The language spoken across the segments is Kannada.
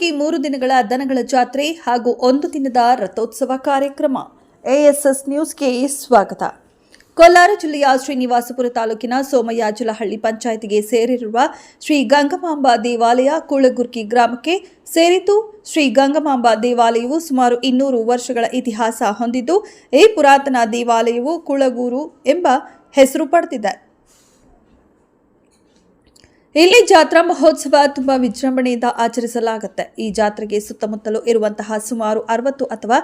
ಕಲಬುರಗಿ ಮೂರು ದಿನಗಳ ದನಗಳ ಜಾತ್ರೆ ಹಾಗೂ ಒಂದು ದಿನದ ರಥೋತ್ಸವ ಕಾರ್ಯಕ್ರಮ. ಎಎಸ್ಎಸ್ ನ್ಯೂಸ್ಗೆ ಸ್ವಾಗತ. ಕೋಲಾರ ಜಿಲ್ಲೆಯ ಶ್ರೀನಿವಾಸಪುರ ತಾಲೂಕಿನ ಸೋಮಯಾಜಲಹಳ್ಳಿ ಪಂಚಾಯಿತಿಗೆ ಸೇರಿರುವ ಶ್ರೀ ಗಂಗಮಾಂಬ ದೇವಾಲಯ ಕೂಳಗುರ್ಕಿ ಗ್ರಾಮಕ್ಕೆ ಸೇರಿದ್ದು, ಶ್ರೀ ಗಂಗಮಾಂಬ ದೇವಾಲಯವು ಸುಮಾರು ಇನ್ನೂರು ವರ್ಷಗಳ ಇತಿಹಾಸ ಹೊಂದಿದ್ದು, ಈ ಪುರಾತನ ದೇವಾಲಯವು ಕುಳಗೂರು ಎಂಬ ಹೆಸರು ಪಡೆದಿದೆ. ಇಲ್ಲಿ ಜಾತ್ರಾ ಮಹೋತ್ಸವ ತುಂಬಾ ವಿಜೃಂಭಣೆಯಿಂದ ಆಚರಿಸಲಾಗುತ್ತೆ. ಈ ಜಾತ್ರೆಗೆ ಸುತ್ತಮುತ್ತಲು ಇರುವಂತಹ ಸುಮಾರು ಅರವತ್ತು ಅಥವಾ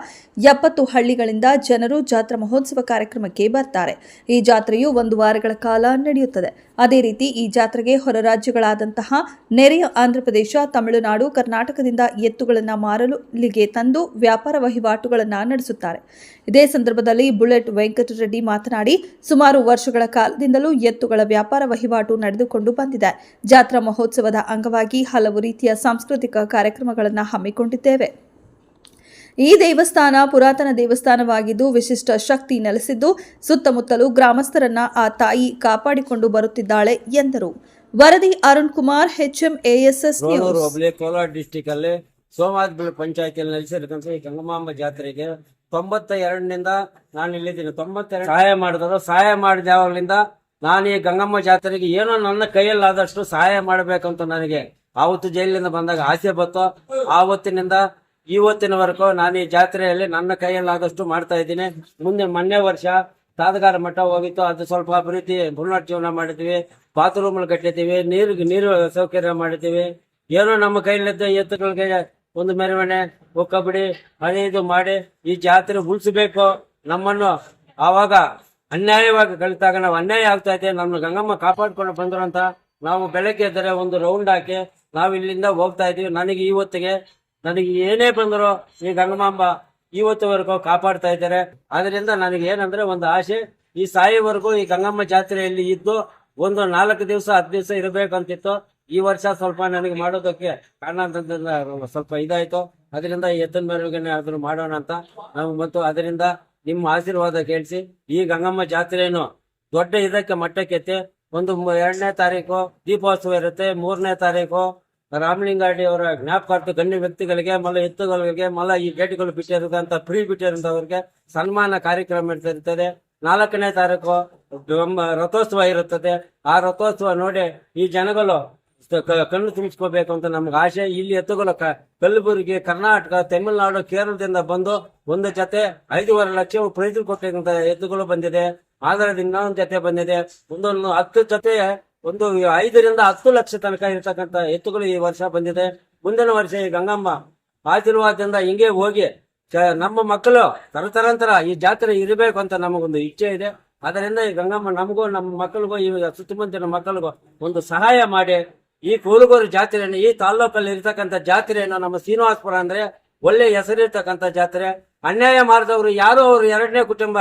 ಎಪ್ಪತ್ತು ಹಳ್ಳಿಗಳಿಂದ ಜನರು ಜಾತ್ರಾ ಮಹೋತ್ಸವ ಕಾರ್ಯಕ್ರಮಕ್ಕೆ ಬರ್ತಾರೆ. ಈ ಜಾತ್ರೆಯು ಒಂದು ವಾರಗಳ ಕಾಲ ನಡೆಯುತ್ತದೆ. ಅದೇ ರೀತಿ ಈ ಜಾತ್ರೆಗೆ ಹೊರ ರಾಜ್ಯಗಳಾದಂತಹ ನೆರೆಯ ಆಂಧ್ರಪ್ರದೇಶ ತಮಿಳುನಾಡು, ಕರ್ನಾಟಕದಿಂದ ಎತ್ತುಗಳನ್ನು ಮಾರಲು ಇಲ್ಲಿಗೆ ತಂದು ವ್ಯಾಪಾರ ವಹಿವಾಟುಗಳನ್ನು ನಡೆಸುತ್ತಾರೆ. ಇದೇ ಸಂದರ್ಭದಲ್ಲಿ ಬುಲೆಟ್ ವೆಂಕಟರೆಡ್ಡಿ ಮಾತನಾಡಿ, ಸುಮಾರು ವರ್ಷಗಳ ಕಾಲದಿಂದಲೂ ಎತ್ತುಗಳ ವ್ಯಾಪಾರ ವಹಿವಾಟು ನಡೆದುಕೊಂಡು ಬಂದಿದೆ. ಜಾತ್ರಾ ಮಹೋತ್ಸವದ ಅಂಗವಾಗಿ ಹಲವು ರೀತಿಯ ಸಾಂಸ್ಕೃತಿಕ ಕಾರ್ಯಕ್ರಮಗಳನ್ನು ಹಮ್ಮಿಕೊಂಡಿದ್ದೇವೆ. ಈ ದೇವಸ್ಥಾನ ಪುರಾತನ ದೇವಸ್ಥಾನವಾಗಿದ್ದು ವಿಶಿಷ್ಟ ಶಕ್ತಿ ನೆಲೆಸಿದ್ದು ಸುತ್ತಮುತ್ತಲು ಗ್ರಾಮಸ್ಥರನ್ನ ಆ ತಾಯಿ ಕಾಪಾಡಿಕೊಂಡು ಬರುತ್ತಿದ್ದಾಳೆ ಎಂದರು. ವರದಿ ಅರುಣ್ ಕುಮಾರ್ ಎಎಸ್ಎಸ್ ರೋಣೂರು ಕೋಲಾರ ಡಿಸ್ಟಿಕ್ ಅಲ್ಲಿ ಸೋಮಾಜ್ ಪಂಚಾಯತಿಯಲ್ಲಿ ನಡೆಸಿರ್ತಕ್ಕಂಥ ಈ ಗಂಗಮಾಂಬ ಜಾತ್ರೆಗೆ ತೊಂಬತ್ತ ಎರಡನಿಂದ ನಾನು ಇಲ್ಲಿದ್ದೀನಿ ತೊಂಬತ್ತೆರಡು ಸಹಾಯ ಮಾಡಿದ್ರು ಸಹಾಯ ಮಾಡಿದ ಯಾವಾಗಲಿಂದ ನಾನು ಈ ಗಂಗಮ್ಮ ಜಾತ್ರೆಗೆ ಏನೋ ನನ್ನ ಕೈಯಲ್ಲಾದಷ್ಟು ಸಹಾಯ ಮಾಡಬೇಕಂತ ನನಗೆ ಆವತ್ತು ಜೈಲಿನಿಂದ ಬಂದಾಗ ಆಸೆ ಬಂತು. ಆವತ್ತಿನಿಂದ ಇವತ್ತಿನವರೆಗೂ ನಾನು ಈ ಜಾತ್ರೆಯಲ್ಲಿ ನನ್ನ ಕೈಯಲ್ಲಾದಷ್ಟು ಮಾಡ್ತಾ ಇದ್ದೀನಿ. ಮುಂದೆ ಮೊನ್ನೆ ವರ್ಷ ತಾದಗಾರ ಮಠ ಹೋಗಿತ್ತು. ಅದು ಸ್ವಲ್ಪ ಅಭಿವೃದ್ಧಿ ಪುನರ್ಜೀವನ ಮಾಡಿದ್ವಿ. ಬಾತ್ರೂಮ್ಗಳು ಕಟ್ಟಿದ್ದೀವಿ. ನೀರು ನೀರು ಸೌಕರ್ಯ ಮಾಡಿದ್ದೀವಿ. ಏನೋ ನಮ್ಮ ಕೈಯಲ್ಲಿದ್ದ ಎತ್ತುಗಳಿಗೆ ಒಂದು ಮೆರವಣೆ, ಒಕ್ಕಬಿಡಿ ಹಳೆಯದು ಮಾಡಿ ಈ ಜಾತ್ರೆ ಉಳಿಸಬೇಕು ನಮ್ಮನ್ನು. ಆವಾಗ ಅನ್ಯಾಯವಾಗಿ ಕಲಿತಾಗ ನಾವು ಅನ್ಯಾಯ ಆಗ್ತಾ ಇದೆ ನಮ್ಮ ಗಂಗಮ್ಮ ಕಾಪಾಡ್ಕೊಂಡು ಬಂದ್ರು ಅಂತ ನಾವು ಬೆಳಗ್ಗೆ ಎದ್ದರೆ ಒಂದು ರೌಂಡ್ ಹಾಕಿ ನಾವು ಇಲ್ಲಿಂದ ಹೋಗ್ತಾ ಇದೀವಿ. ನನಗೆ ಇವತ್ತಿಗೆ ನನಗೆ ಏನೇ ಬಂದರೂ ಈ ಗಂಗಮಾಂಬ ಇವತ್ತುವರೆಗೂ ಕಾಪಾಡ್ತಾ ಇದ್ದಾರೆ. ಅದರಿಂದ ನನಗೆ ಏನಂದ್ರೆ ಒಂದು ಆಸೆ, ಈ ಸಾಯಿವರೆಗೂ ಈ ಗಂಗಮ್ಮ ಜಾತ್ರೆಯಲ್ಲಿ ಇದ್ದು ಒಂದು ನಾಲ್ಕು ದಿವಸ, ಹತ್ತು ದಿವಸ ಇರಬೇಕಂತಿತ್ತು. ಈ ವರ್ಷ ಸ್ವಲ್ಪ ನನಗೆ ಮಾಡೋದಕ್ಕೆ ಕಾರಣ ಸ್ವಲ್ಪ ಇದಾಯ್ತು. ಅದರಿಂದ ಎತ್ತಿನ ಮೆರವಣಿಗೆ ಆದ್ರೂ ಮಾಡೋಣ ಅಂತ ನಾವು ಮತ್ತು ಅದರಿಂದ ನಿಮ್ಮ ಆಶೀರ್ವಾದ ಕೇಳಿಸಿ. ಈ ಗಂಗಮ್ಮ ಜಾತ್ರೆಯನ್ನು ದೊಡ್ಡ ಇದಕ್ಕೆ ಮಟ್ಟಕ್ಕೆತ್ತೆ ಒಂದು ಎರಡನೇ ತಾರೀಕು ದೀಪೋತ್ಸವ ಇರುತ್ತೆ, ಮೂರನೇ ತಾರೀಕು ರಾಮಲಿಂಗಾಡಿ ಅವರ ಜ್ಞಾಪಕಾರ್ಥ ಗಣ್ಯ ವ್ಯಕ್ತಿಗಳಿಗೆ ಮಲ್ಲ ಎತ್ತುಗಳಿಗೆ ಮಲ್ಲ ಈ ಗೇಟ್ಗಳು ಬಿಟ್ಟಿರುವಂತ ಫ್ರೀ ಬಿಟ್ಟಿರುವಂತವ್ರಿಗೆ ಸನ್ಮಾನ ಕಾರ್ಯಕ್ರಮ ಇರ್ತದೆ. ನಾಲ್ಕನೇ ತಾರೀಕು ರಥೋತ್ಸವ ಇರುತ್ತದೆ. ಆ ರಥೋತ್ಸವ ನೋಡಿ ಈ ಜನಗಳು ಕಣ್ಣು ತುಂಬಿಸ್ಕೋಬೇಕು ಅಂತ ನಮ್ಗೆ ಆಸೆ. ಇಲ್ಲಿ ಎತ್ತುಗಳು ಕಲ್ಬುರ್ಗಿ, ಕರ್ನಾಟಕ, ತಮಿಳುನಾಡು, ಕೇರಳದಿಂದ ಬಂದು ಒಂದು ಜೊತೆ ಐದೂವರೆ ಲಕ್ಷ ಪ್ರೈಸ್ ಕೊಟ್ಟಂತ ಎತ್ತುಗಳು ಬಂದಿದೆ. ಆಧಾರದ ಇನ್ನೊಂದು ಜೊತೆ ಬಂದಿದೆ. ಒಂದೊಂದು ಹತ್ತು ಜೊತೆ, ಒಂದು ಐದರಿಂದ ಹತ್ತು ಲಕ್ಷ ತನಕ ಇರ್ತಕ್ಕಂಥ ಎತ್ತುಗಳು ಈ ವರ್ಷ ಬಂದಿದೆ. ಮುಂದಿನ ವರ್ಷ ಈ ಗಂಗಮ್ಮ ಆಶೀರ್ವಾದದಿಂದ ಹಿಂಗೆ ಹೋಗಿ ನಮ್ಮ ಮಕ್ಕಳು ತರತರಂತರ ಈ ಜಾತ್ರೆ ಇರಬೇಕು ಅಂತ ನಮಗೊಂದು ಇಚ್ಛೆ ಇದೆ. ಅದರಿಂದ ಈ ಗಂಗಮ್ಮ ನಮಗೂ, ನಮ್ಮ ಮಕ್ಕಳಿಗೂ, ಈ ಸುತ್ತಮುತ್ತಿನ ಮಕ್ಕಳಿಗೂ ಒಂದು ಸಹಾಯ ಮಾಡಿ. ಈ ಕೂಲುಗೋರು ಜಾತ್ರೆಯನ್ನು, ಈ ತಾಲ್ಲೂಕಲ್ಲಿ ಇರತಕ್ಕಂತ ಜಾತ್ರೆಯನ್ನು ನಮ್ಮ ಶ್ರೀನಿವಾಸಪುರ ಅಂದ್ರೆ ಒಳ್ಳೆ ಹೆಸರಿರ್ತಕ್ಕಂಥ ಜಾತ್ರೆ. ಅನ್ಯಾಯ ಮಾಡಿದವರು ಯಾರು ಅವರು ಎರಡನೇ ಕುಟುಂಬ.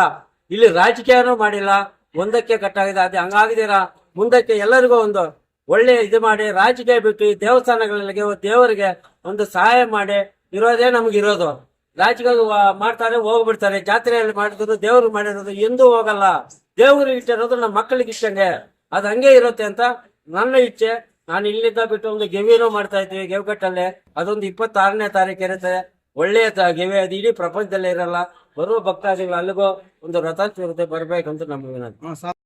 ಇಲ್ಲಿ ರಾಜಕೀಯನೂ ಮಾಡಿಲ್ಲ. ಒಂದಕ್ಕೆ ಕಟ್ಟಾಗಿದೆ. ಅದು ಹಂಗಾಗಿದ್ದೀರಾ? ಮುಂದಕ್ಕೆ ಎಲ್ಲರಿಗೂ ಒಂದು ಒಳ್ಳೆ ಇದು ಮಾಡಿ, ರಾಜಕೀಯ ಬಿಟ್ಟು ಈ ದೇವಸ್ಥಾನಗಳಿಗೆ ದೇವರಿಗೆ ಒಂದು ಸಹಾಯ ಮಾಡಿ. ಇರೋದೇ ನಮ್ಗೆ ಇರೋದು. ರಾಜಕೀಯ ಮಾಡ್ತಾರೆ, ಹೋಗ್ಬಿಡ್ತಾರೆ. ಜಾತ್ರೆಯಲ್ಲಿ ಮಾಡಿದ್ರು ದೇವ್ರು ಮಾಡಿರೋದು ಎಂದೂ ಹೋಗಲ್ಲ. ದೇವ್ರಿಗೆ ಇಟ್ಟಿರೋದು ನಮ್ಮ ಮಕ್ಕಳಿಗೆ ಇಷ್ಟಂಗೆ. ಅದು ಹಂಗೆ ಇರುತ್ತೆ ಅಂತ ನನ್ನ ಇಚ್ಛೆ. ನಾನು ಇಲ್ಲಿಂದ ಬಿಟ್ಟು ಒಂದು ಗೆವಿನೂ ಮಾಡ್ತಾ ಇದ್ವಿ ಗೆವ್ಕಟ್ಟಲ್ಲೇ ಅದೊಂದು ಇಪ್ಪತ್ತಾರನೇ ತಾರೀಕು ಇರುತ್ತೆ. ಒಳ್ಳೆಯ ಗೆವೆ ಅದು ಇಡೀ ಪ್ರಪಂಚದಲ್ಲೇ ಇರಲ್ಲ. ಬರುವ ಭಕ್ತಾದಿಗಳು ಅಲ್ಲಿಗೂ ಒಂದು ರಥ ಸಿಗುತ್ತೆ ಬರಬೇಕಂತ ನಮ್ಗೆ ವಿನಂತಿ.